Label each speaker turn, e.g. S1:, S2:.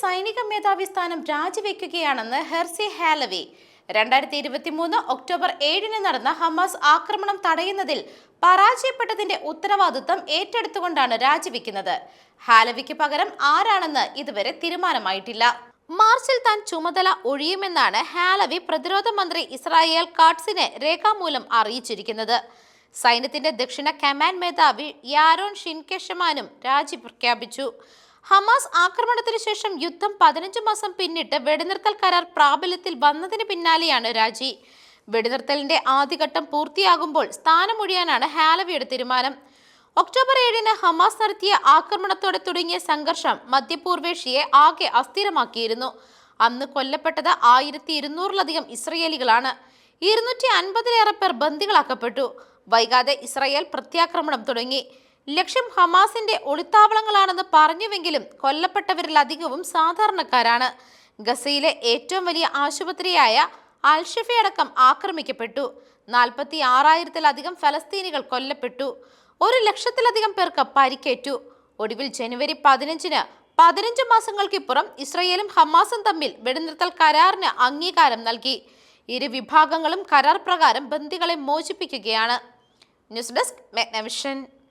S1: സൈനിക മേധാവി സ്ഥാനം രാജിവെക്കുകയാണെന്ന് ഹെർസി ഹാലവി. രണ്ടായിരത്തി ഇരുപത്തി മൂന്ന് ഒക്ടോബർ ഏഴിന് നടന്ന ഹമാസ് ആക്രമണം തടയുന്നതിൽ പരാജയപ്പെട്ടതിന്റെ ഉത്തരവാദിത്വം ഏറ്റെടുത്തുകൊണ്ടാണ് രാജിവെക്കുന്നത്. ഹാലവിക്ക് പകരം ആരാണെന്ന് ഇതുവരെ തീരുമാനമായിട്ടില്ല. മാർച്ചിൽ താൻ ചുമതല ഒഴിയുമെന്നാണ് ഹാലവി പ്രതിരോധ മന്ത്രി ഇസ്രായേൽ കാട്സിനെ രേഖാമൂലം അറിയിച്ചിരിക്കുന്നത്. സൈന്യത്തിന്റെ ദക്ഷിണ കമാൻഡ് മേധാവി യാരോൺ ഷിൻകെഷമാനും രാജി പ്രഖ്യാപിച്ചു. ഹമാസ് ആക്രമണത്തിന് ശേഷം യുദ്ധം പതിനഞ്ച് മാസം പിന്നിട്ട് വെടിനിർത്തൽ കരാർ പ്രാബല്യത്തിൽ വന്നതിന് പിന്നാലെയാണ് രാജി. വെടിനിർത്തലിന്റെ ആദ്യഘട്ടം പൂർത്തിയാകുമ്പോൾ സ്ഥാനമൊഴിയാനാണ് ഹാലവിയുടെ തീരുമാനം. ഒക്ടോബർ ഏഴിന് ഹമാസ് നടത്തിയ ആക്രമണത്തോടെ തുടങ്ങിയ സംഘർഷം മധ്യപൂർവേഷ്യയെ ആകെ അസ്ഥിരമാക്കിയിരുന്നു. അന്ന് കൊല്ലപ്പെട്ടത് ആയിരത്തി ഇരുന്നൂറിലധികം ഇസ്രയേലികളാണ്. ഇരുന്നൂറ്റി അൻപതിലേറെ പേർ ബന്ദികളാക്കപ്പെട്ടു. വൈകാതെ ഇസ്രായേൽ പ്രത്യാക്രമണം തുടങ്ങി. ലക്ഷ്യം ഹമാസിന്റെ ഒളിത്താവളങ്ങളാണെന്ന് പറഞ്ഞുവെങ്കിലും കൊല്ലപ്പെട്ടവരിൽ അധികവും സാധാരണക്കാരാണ്. ഗസയിലെ ഏറ്റവും വലിയ ആശുപത്രിയായ അൽഷഫയടക്കം ആക്രമിക്കപ്പെട്ടു. നാൽപ്പത്തി ആറായിരത്തിലധികം ഫലസ്തീനികൾ കൊല്ലപ്പെട്ടു. ഒരു ലക്ഷത്തിലധികം പേർക്ക് പരിക്കേറ്റു. ഒടുവിൽ ജനുവരി പതിനഞ്ചിന് പതിനഞ്ച് മാസങ്ങൾക്കിപ്പുറം ഇസ്രയേലും ഹമാസും തമ്മിൽ വെടിനിർത്തൽ കരാറിന് അംഗീകാരം നൽകി. ഇരു വിഭാഗങ്ങളും കരാർ പ്രകാരം ബന്ദികളെ മോചിപ്പിക്കുകയാണ്. News desk മെഗ്നവിഷൻ.